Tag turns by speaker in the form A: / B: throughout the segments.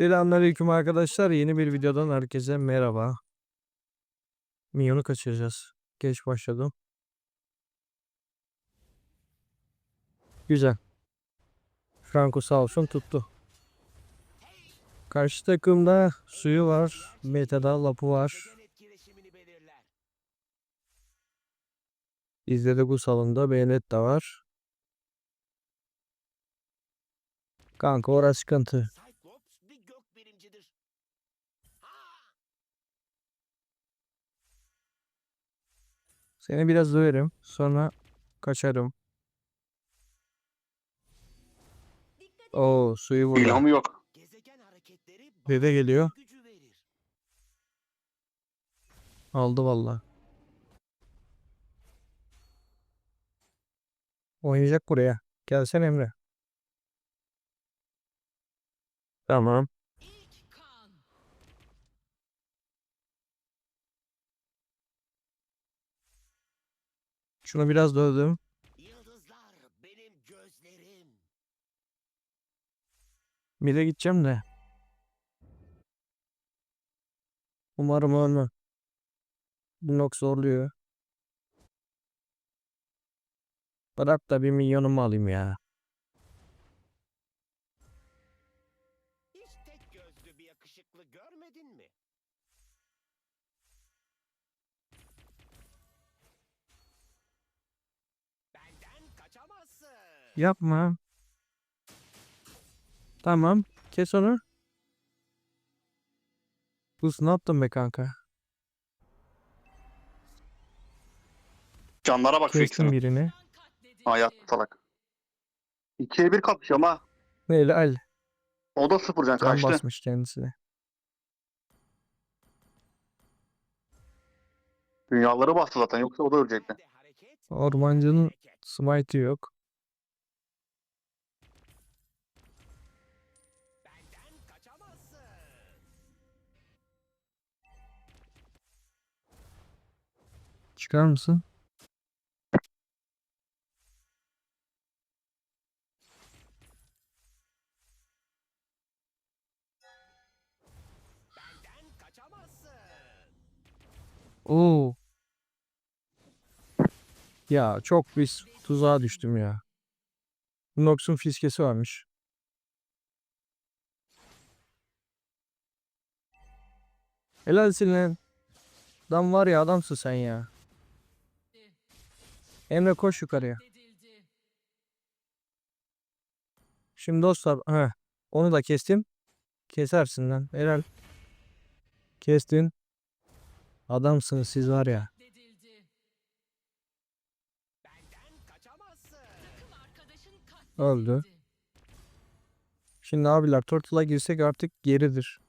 A: Selamünaleyküm arkadaşlar. Yeni bir videodan herkese merhaba. Minyonu kaçıracağız. Geç başladım. Güzel. Franco sağ olsun tuttu. Karşı takımda suyu var. Meta'da lapı var. De bu salonda Beynet de var. Kanka orası sıkıntı.
B: Cyclops bir gök birimcidir.
A: Seni biraz döverim. Sonra kaçarım. Oo suyu burada.
C: İlhamı yok.
B: Gezegen hareketleri
A: Dede geliyor.
B: gücü verir.
A: Aldı valla. Oynayacak buraya. Gelsen Emre. Tamam. Şunu biraz dövdüm.
B: Yıldızlar benim gözlerim.
A: Mid'e gideceğim de. Umarım ölmem. Blok zorluyor. Bırak da bir milyonumu alayım ya. Yapma. Tamam. Kes onu. Buz ne yaptın be kanka?
C: Canlara bak şu ikisinin.
A: birini.
C: Hayat salak. İkiye bir kapışıyorum ha.
A: Neyle al.
C: O da sıfır can
A: Can
C: kaçtı.
A: basmış kendisine.
C: Dünyaları bastı zaten yoksa o da ölecekti.
A: Ormancının smite'ı yok. Çıkar mısın? Oo. Ya çok bir tuzağa düştüm ya. Nox'un fiskesi varmış. Helalsin lan. Adam var ya adamsın sen ya. Emre koş yukarıya. Şimdi dostlar he, onu da kestim. Kesersin lan. Helal. Kestin. Adamsınız siz var ya. Öldü. Şimdi abiler Turtle'a girsek artık geridir.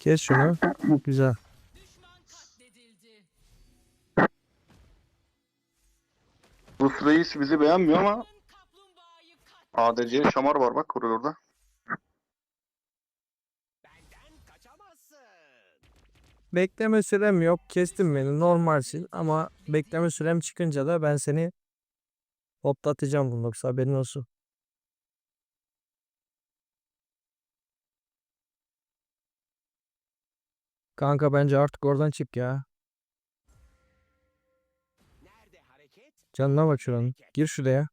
A: Kes şunu. Güzel.
C: Rus reis bizi beğenmiyor ama ADC şamar var bak koridorda.
A: Bekleme sürem yok. Kestin beni. Normalsin. Ama bekleme sürem çıkınca da ben seni hoplatacağım bunu. Haberin olsun. Kanka bence artık oradan çık ya. Canına bak şuranın. Gir şuraya.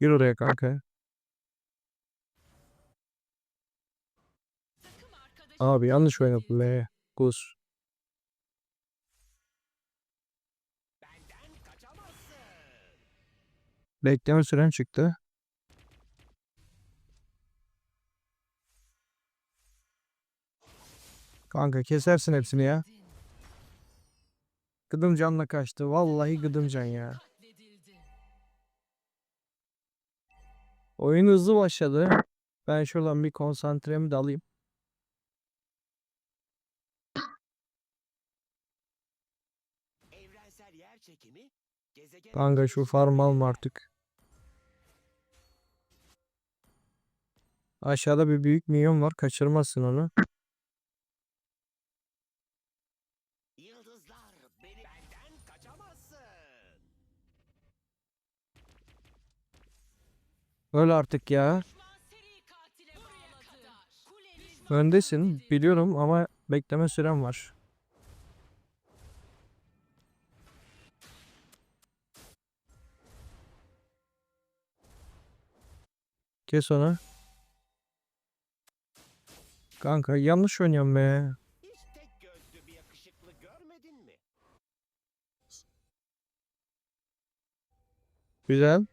A: Gir oraya kanka. Abi yanlış oynadı be.
B: Kaçamazsın.
A: Bekleme süren çıktı. Kanka kesersin hepsini ya. Gıdım canla kaçtı. Vallahi gıdım can ya. Oyun hızlı başladı. Ben şuradan bir konsantremi de alayım. Kanka şu farm alma artık. Aşağıda bir büyük minyon var. Kaçırmazsın onu. Öl artık ya. Öndesin. Biliyorum ama bekleme sürem var. Kes onu. Kanka yanlış oynuyorum be. Güzel.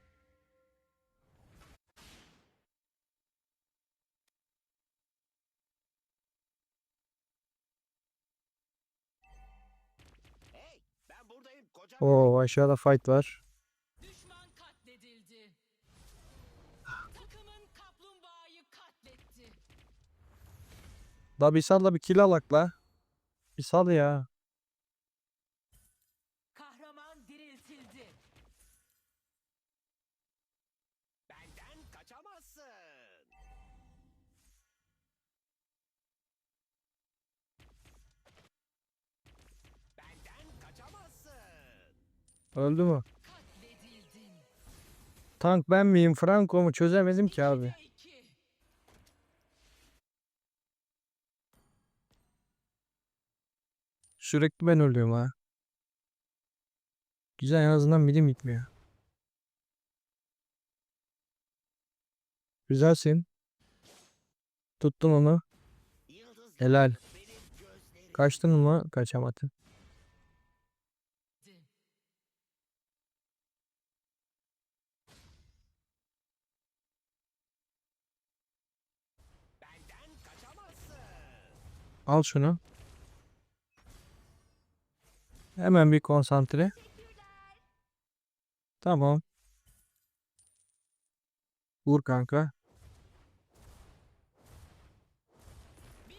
A: Oo aşağıda fight var.
D: Düşman katledildi. Takımın kaplumbağayı katletti.
A: La bir sal da bir kill alak la. Bir sal ya. Öldü mü? Tank ben miyim? Franco mu? Çözemedim ki abi. Sürekli ben ölüyorum ha. Güzel en azından milim gitmiyor. Güzelsin. Tuttun onu. Helal. Kaçtın mı? Kaçamadın. Al şunu. Hemen bir konsantre. Tamam. Vur kanka.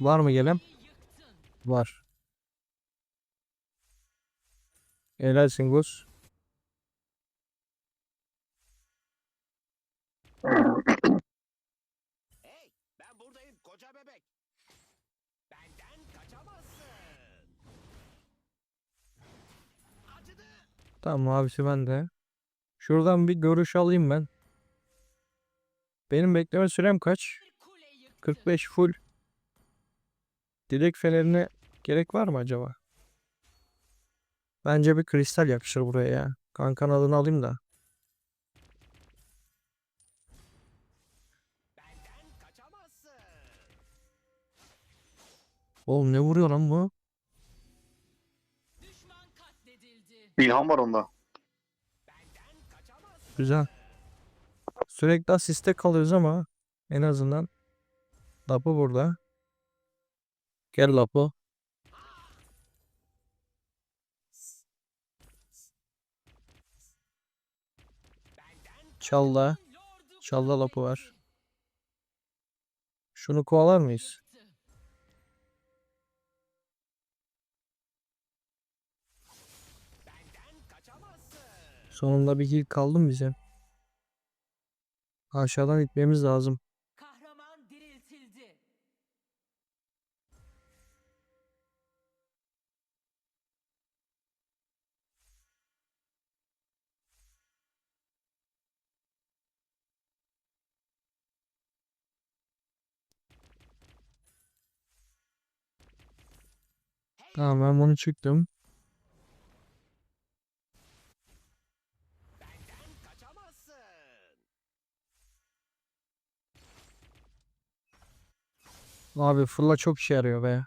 A: Var mı?
D: Yıktın.
A: Var. Helalsin Gus. Tamam abisi ben de. Şuradan bir görüş alayım ben. Benim bekleme sürem kaç?
D: Bir kule yıktı.
A: 45 full. Dilek fenerine gerek var mı acaba? Bence bir kristal yakışır buraya ya. Kankan adını alayım da. Oğlum ne vuruyor lan bu?
C: İlham var onda.
A: Güzel. Sürekli asiste kalıyoruz ama en azından Lapo burada. Gel Lapo. Çalla. Çalla Lapo var. Şunu kovalar mıyız? Sonunda bir kill kaldı mı bize? Aşağıdan gitmemiz lazım.
D: Kahraman diriltildi.
A: Tamam ben bunu çıktım.
B: Benden kaçamazsın.
A: Abi fırla çok işe yarıyor be.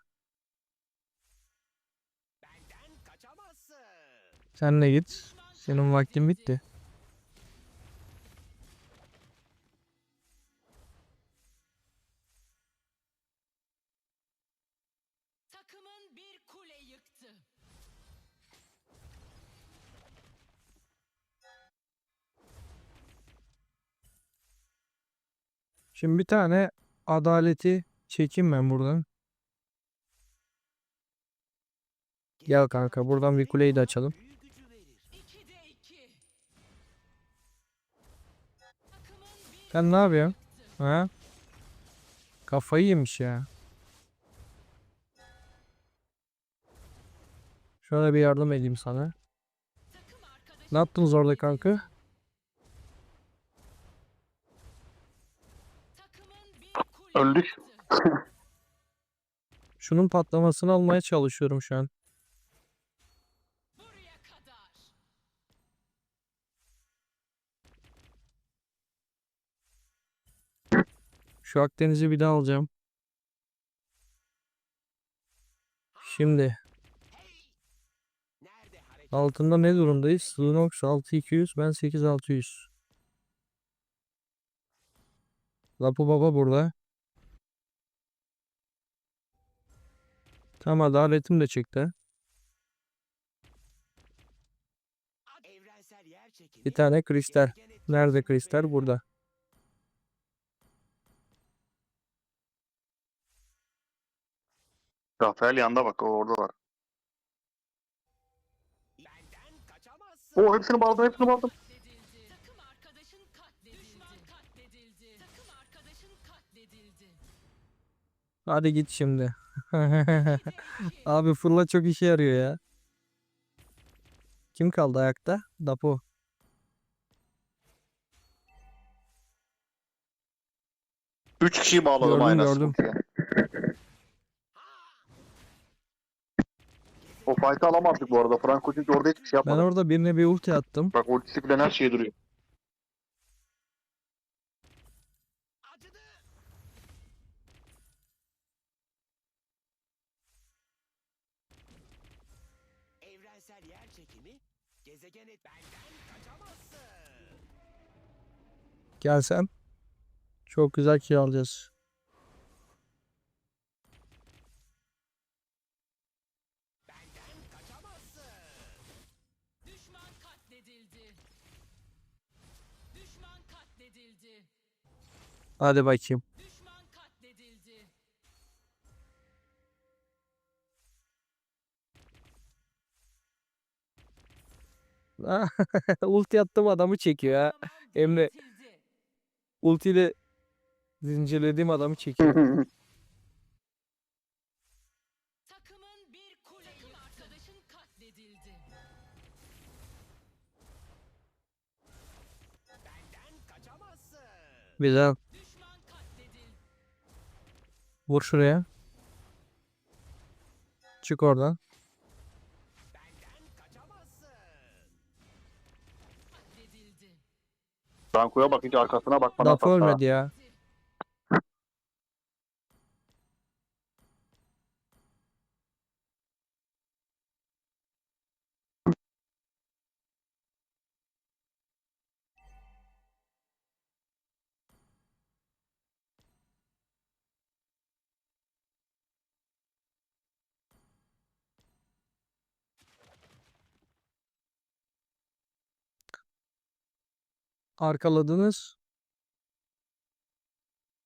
A: Sen de git. Senin vaktin bitti.
D: Takımın bir kule yıktı.
A: Şimdi bir tane adaleti çekeyim ben buradan. Gel kanka buradan bir kuleyi de açalım. Sen ne yapıyorsun? Ha? Kafayı yemiş ya. Şöyle bir yardım edeyim sana. Ne yaptınız orada kanka?
C: Öldük.
A: Şunun patlamasını almaya çalışıyorum şu an. Şu Akdeniz'i bir daha alacağım. Şimdi altında ne durumdayız? Snox 6200 ben 8600. Lapu Baba burada. Tamam adaletim de çıktı.
B: Evrensel yer çekimi.
A: Bir tane kristal. Nerede kristal? Burada.
C: Rafael yanda bak o oradalar.
B: Kaçamazsın.
C: Oo hepsini bağladım hepsini bağladım.
D: Katledildi. Takım arkadaşın katledildi. Düşman katledildi. Takım arkadaşın katledildi.
A: Hadi git şimdi. Abi fırla çok işe yarıyor ya. Kim kaldı ayakta? Dapo.
C: Üç kişiyi bağladım
A: Gördüm,
C: aynı
A: gördüm.
C: O fight'ı alamazdık bu arada. Franco çünkü orada hiçbir şey
A: Ben
C: yapmadı.
A: orada birine bir ulti attım.
C: Bak ultisi bilen her şey duruyor.
A: Gelsem. Çok güzel kill alacağız. Hadi bakayım. Ulti attım adamı çekiyor ha. Emre. Ultiyle zincirlediğim adamı çekiyor.
D: Takımın bir kule Takım arkadaşın katledildi.
B: Benden kaçamazsın.
A: Güzel.
D: Düşman katledildi.
A: Vur şuraya. Çık oradan.
C: Franco'ya bak hiç arkasına bakmadan patladı.
A: ölmedi ya. Arkaladınız.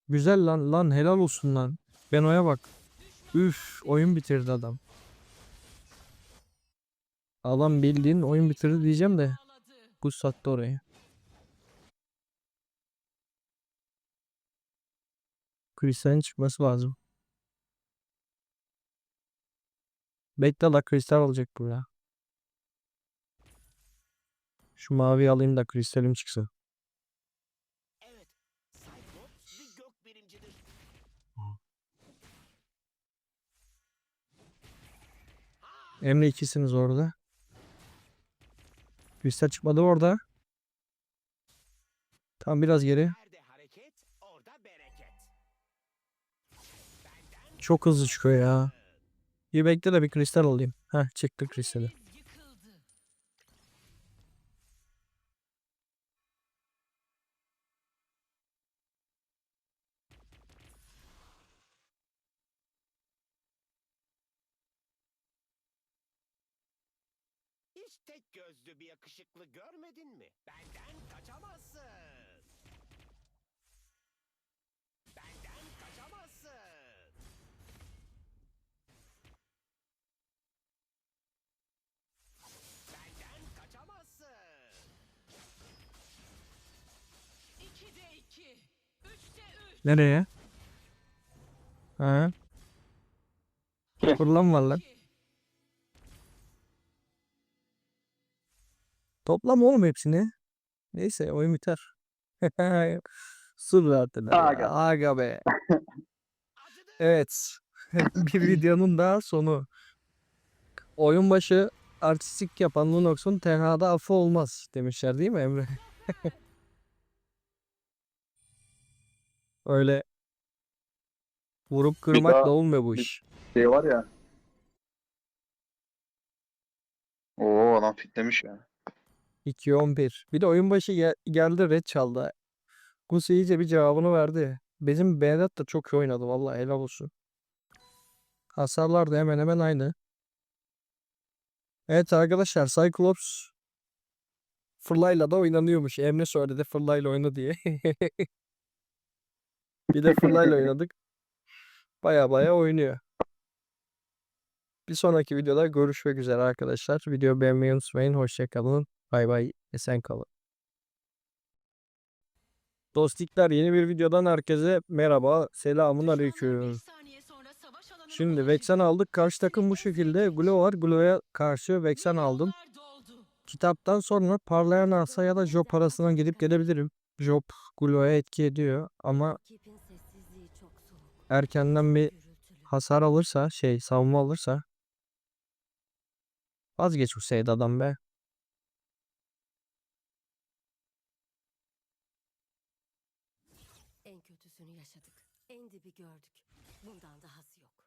A: Güzel lan lan helal olsun lan. Beno'ya bak. Üf oyun bitirdi adam. Adam bildiğin oyun bitirdi diyeceğim de bu sattı orayı. Kristal'in çıkması lazım. Bekle la kristal olacak buraya. Şu mavi alayım da kristalim çıksın.
B: Evet. Cyclops bir gök birimcidir.
A: Emre ikisiniz orada. Kristal çıkmadı orada. Tam biraz geri. Çok hızlı çıkıyor ya. Bir bekle de bir kristal alayım. Heh çıktı kristali.
B: Bir yakışıklı görmedin mi? Benden kaçamazsın. Benden kaçamazsın. Benden kaçamazsın.
D: İkide iki. Üçte üç.
A: Nereye? Ha? Fırlan var lan. Toplam oğlum hepsini. Neyse oyun biter. Sur verdiler ya.
C: Aga.
A: Aga be. Evet. bir videonun daha sonu. Oyun başı artistik yapan Lunox'un tenhada affı olmaz demişler değil mi Emre? Öyle vurup kırmakla
C: daha-
A: olmuyor bu iş.
C: Şey var ya. Oo adam fitlemiş ya.
A: 2-11. Bir de oyun başı gel- geldi red çaldı. Gus iyice bir cevabını verdi. Bizim Berat da çok iyi oynadı vallahi helal olsun. Hasarlar da hemen hemen aynı. Evet arkadaşlar Cyclops Fırlayla da oynanıyormuş. Emre söyledi Fırlayla oyna diye. bir de Fırlayla oynadık. Baya baya oynuyor. Bir sonraki videoda görüşmek üzere arkadaşlar. Video beğenmeyi unutmayın. Hoşçakalın. Bay bay. Esen kalın. Dostikler yeni bir videodan herkese merhaba. Selamun aleyküm. Şimdi. Vexen aldık. Karşı takım bu şekilde. Glo var. Glo'ya karşı Vexen aldım. Kitaptan sonra parlayan arsa ya da Job arasından gidip gelebilirim. Job Glo'ya etki ediyor ama
E: Ekibin sessizliği çok soğuk.
A: erkenden bir hasar alırsa şey savunma alırsa vazgeç bu Seyda'dan be.
E: En dibi gördük. Bundan dahası yok.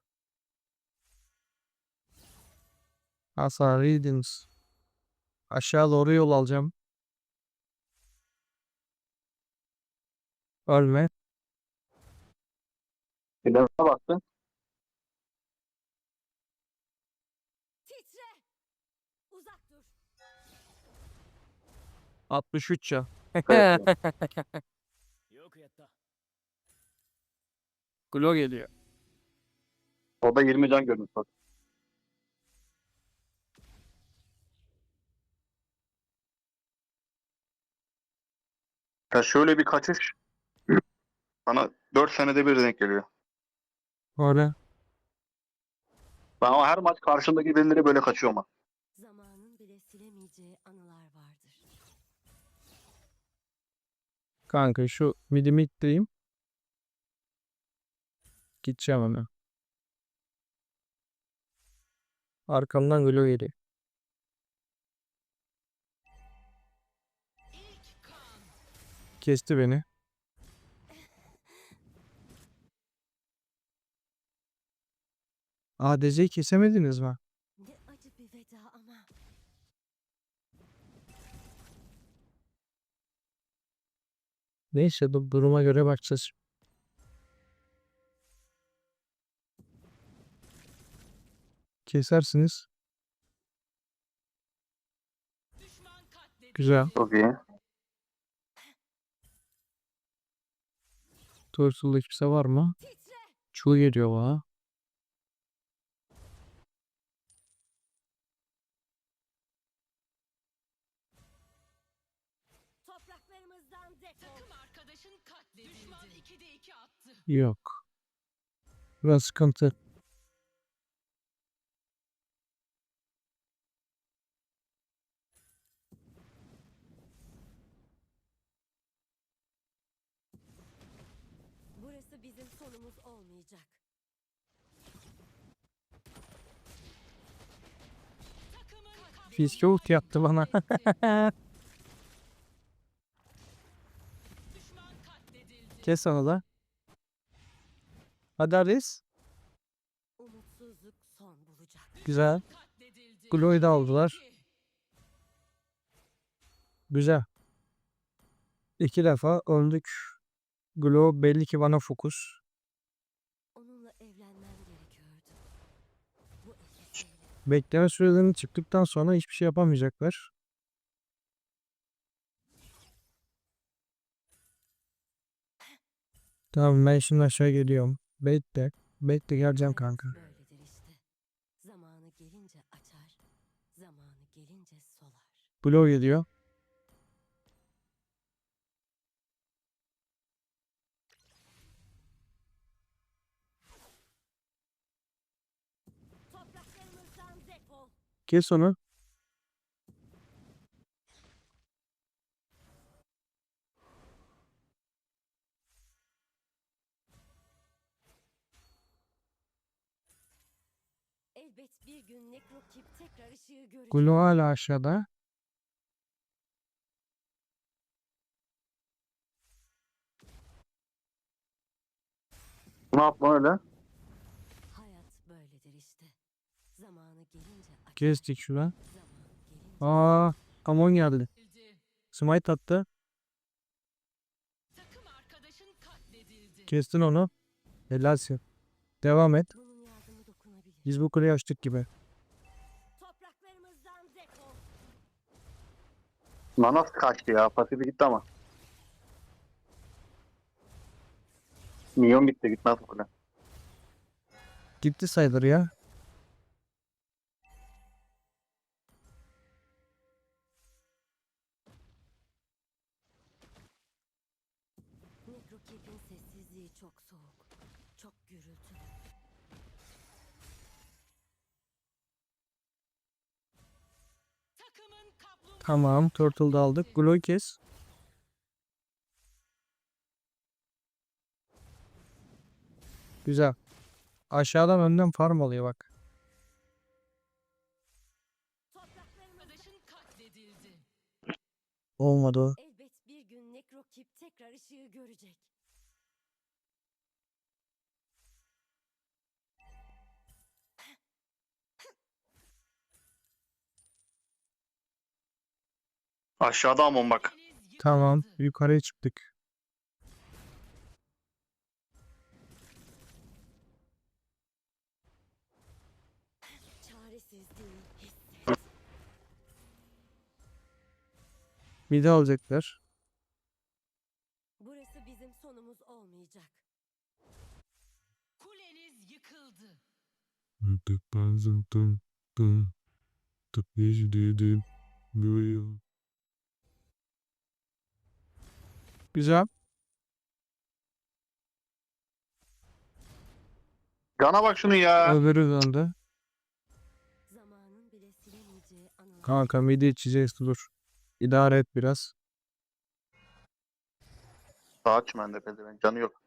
A: Hasan Readings. Aşağı doğru yol alacağım. Ölme.
C: Silahına baktın.
E: Titre! Uzak dur.
A: 63 ya. Glo geliyor.
C: O da 20 can görmüş bak. Ya şöyle bir kaçış bana 4 senede bir denk geliyor.
A: Öyle.
C: Ben ama her maç karşımdaki birileri böyle kaçıyor ama.
E: Zamanın bile silemeyeceği anılar vardır.
A: Kanka şu midimi ittireyim. Gideceğim hemen. Arkamdan Glo geliyor.
D: İlk kan.
A: Kesti beni. ADC'yi kesemediniz mi?
E: Ne acı bir veda ama.
A: Neyse dur- duruma göre bakacağız. Kesersiniz. Güzel.
C: Çok iyi.
A: Turtle'da kimse var mı?
E: Titre!
A: Çuğ geliyor bana.
E: Topraklarımızdan defol.
D: Takım arkadaşın katledildi. Düşman 2'de 2 attı.
A: Yok. Biraz sıkıntı.
E: Burası bizim sonumuz olmayacak.
D: Takımın katledildi.
A: Fiske ulti yaptı bana. Kes onu da. Hadi Aris. Güzel. Glo'yu da aldılar. Güzel. İki defa öldük. Glo belli ki bana fokus.
E: Onunla evlenmem gerekiyordu. Bu elbiseyle.
A: Bekleme sürelerini çıktıktan sonra hiçbir şey yapamayacaklar. Tamam ben şimdi aşağı geliyorum. Bekle. Bekle geleceğim kanka.
E: Böyledir işte.
A: Kes onu.
E: Elbet bir gün Nekrokip tekrar ışığı görecek.
A: Gulu hala aşağıda.
C: Ne yapma öyle?
A: Kestik.
E: Zamanı gelince
A: Aa, Amon geldi. Smite attı. Kestin onu. Helalsin. Devam et. Biz bu kuleyi açtık gibi.
C: Nanas kaçtı ya. Pasifi gitti ama. Minyon gitti. Gitmez bu kule.
A: Gitti sayılır ya. Tamam. Turtle'da aldık. Glue'yu kes. Güzel. Aşağıdan önden farm alıyor bak. Olmadı o.
E: Elbet bir gün Nekrokip tekrar ışığı görecek.
C: Aşağıda Amon bak.
A: Tamam. Yukarıya çıktık. Mide alacaklar.
E: Burası bizim sonumuz olmayacak.
D: Kuleniz yıkıldı.
A: Güzel.
C: Cana bak şunu ya.
A: Öbürü döndü.
E: Zamanın bile silemeyeceği anılar.
A: Kanka mide içeceğiz dur. İdare et biraz.
C: Saat çimende pezevenk. Canı yok.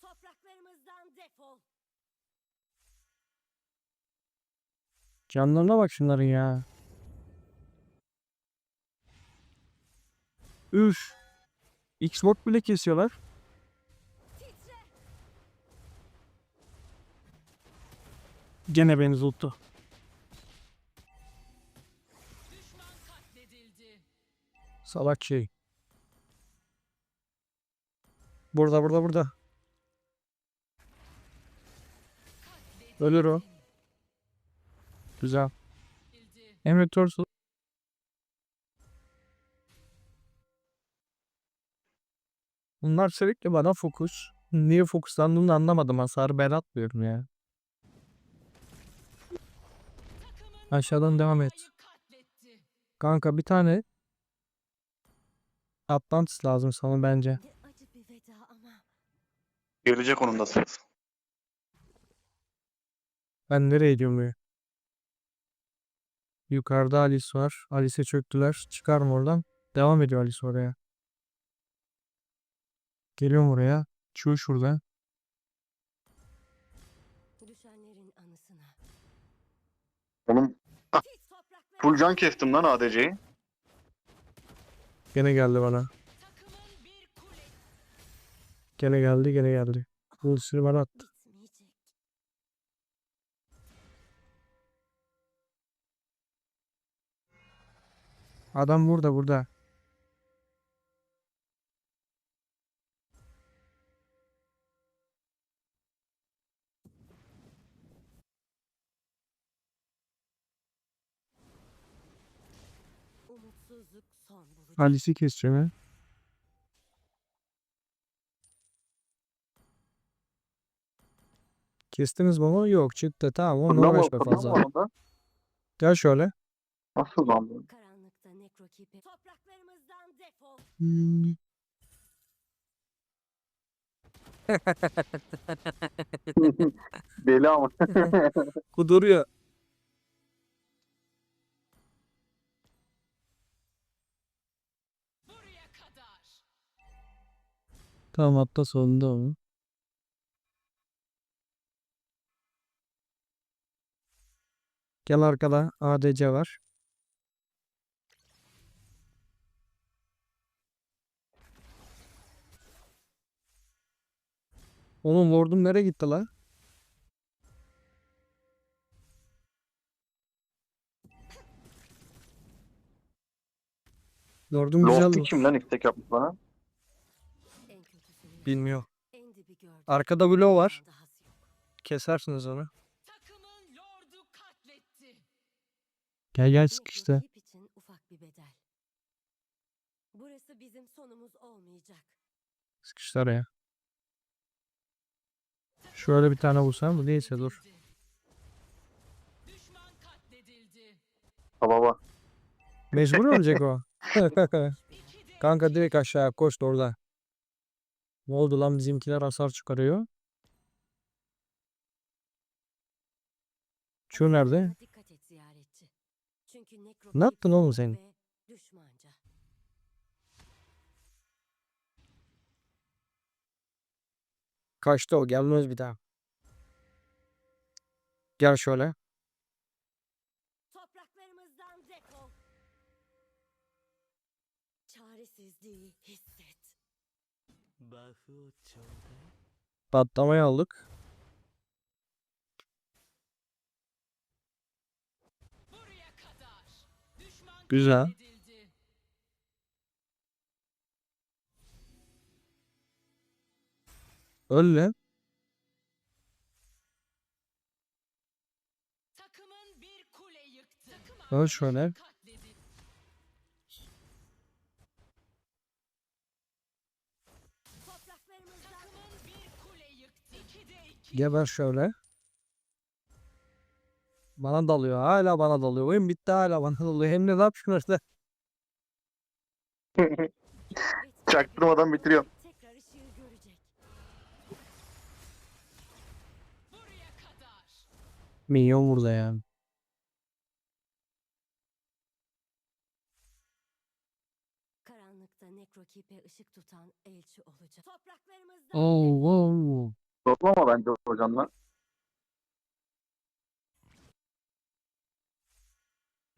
E: Topraklarımızdan defol.
A: Canlarına bak şunların ya. Üf. Xbox bile kesiyorlar. Gene beni
D: katledildi.
A: Salak şey. Burada burada burada. Ölür o. Güzel. Emre Turtle. Bunlar sürekli bana fokus. Niye fokuslandığımı anlamadım. Hasarı ben atmıyorum ya. Aşağıdan devam et. Kanka bir tane Atlantis lazım sana bence.
E: Ne acı bir veda ama.
C: Gelecek onun da sırası.
A: Ben nereye gidiyorum ya? Yukarıda Alice var. Alice'e çöktüler. Çıkarım oradan. Devam ediyor Alice oraya. Geliyorum oraya. Şu şurada.
E: Düşenlerin anısına. Topraklarımızdan
C: full can kestim lan ADC'yi.
A: Gene geldi bana. Gene geldi gene geldi. Ultisini bana attı. Adam burada burada. Alice'i keseceğim ya. Kestiniz mi onu? Yok çıktı. Tamam onunla uğraşma fazla. Gel şöyle.
C: Nasıl lan bu?
E: Karanlıkta nekrokipe. Topraklarımızdan defol.
A: Hmm.
C: Deli ama.
A: Kuduruyor.
D: Buraya kadar.
A: Tamam hatta sonunda onu. Gel arkada ADC var. Oğlum Lord'um nereye gitti la? Lord'um güzel.
C: Lofty
A: Lord.
C: kim lan istek yapmış bana?
A: Bilmiyor. Arkada Blow var. Kesersiniz onu. Gel gel sıkıştı.
E: rakip için ufak bir bedel. Burası bizim sonumuz olmayacak.
A: Sıkıştı araya. Şöyle bir tane vursam mı? Neyse dur.
D: Düşman katledildi.
C: Ha baba.
A: Mecbur olacak o. Kanka direkt aşağıya koş da orada. Ne oldu lan bizimkiler hasar çıkarıyor. Şu nerede?
E: Ama Dikkat et ziyaretçi. Çünkü nekrokip
A: Ne yaptın oğlum sen? Kaçtı o gelmez bir daha. Gel şöyle.
E: Topraklarımızdan defol. Çaresizliği hisset.
A: Patlamayı aldık. Güzel. Öyle. Öl şöyle.
D: katledildi.
E: Topraklarımızdan
A: Bana dalıyor. Hala bana dalıyor. Oyun bitti hala bana dalıyor. Hem de ne yapıyorsun orada?
C: Çaktırmadan bitiriyorum.
E: Tekrar ışığı görecek.
D: Buraya kadar.
A: Minyon burada yani.
E: Karanlıkta nekrokipe ışık tutan elçi olacak. Topraklarımızdan
A: Oo, oo.
C: Toplama bence hocamla.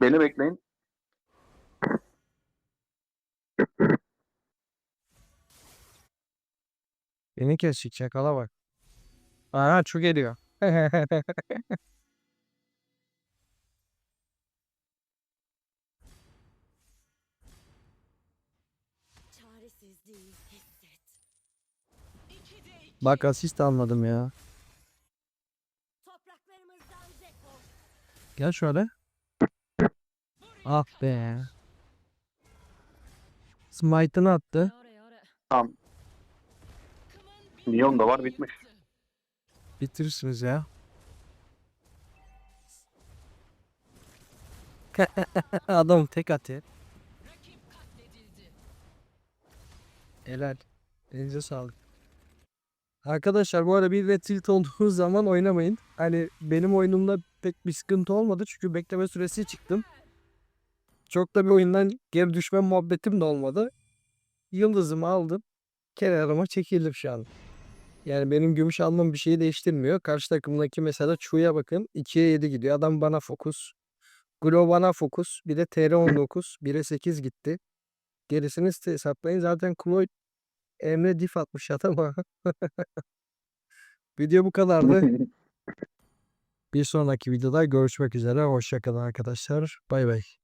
C: Beni bekleyin.
A: Beni kesecek çakala bak. Aha çok geliyor. Bak asist almadım ya. Gel şöyle. Ah be. Smite'ını attı.
C: Tamam. Minyon da var, bitmiş.
A: Bitirirsiniz ya. Adam tek
D: katledildi.
A: Helal. Elinize sağlık. Arkadaşlar bu arada bir red tilt zaman oynamayın. Hani benim oyunumda pek bir sıkıntı olmadı çünkü bekleme süresi çıktım. Çok da bir oyundan geri düşme muhabbetim de olmadı. Yıldızımı aldım. Kenarıma çekildim şu an. Yani benim gümüş almam bir şeyi değiştirmiyor. Karşı takımdaki mesela Chu'ya bakın. 2'ye 7 gidiyor. Adam bana fokus. Glo bana fokus. Bir de TR19. 1'e 8 gitti. Gerisini hesaplayın. Zaten Chloe Emre dif atmış adama. Video bu kadardı. Bir sonraki videoda görüşmek üzere. Hoşçakalın arkadaşlar. Bay bay.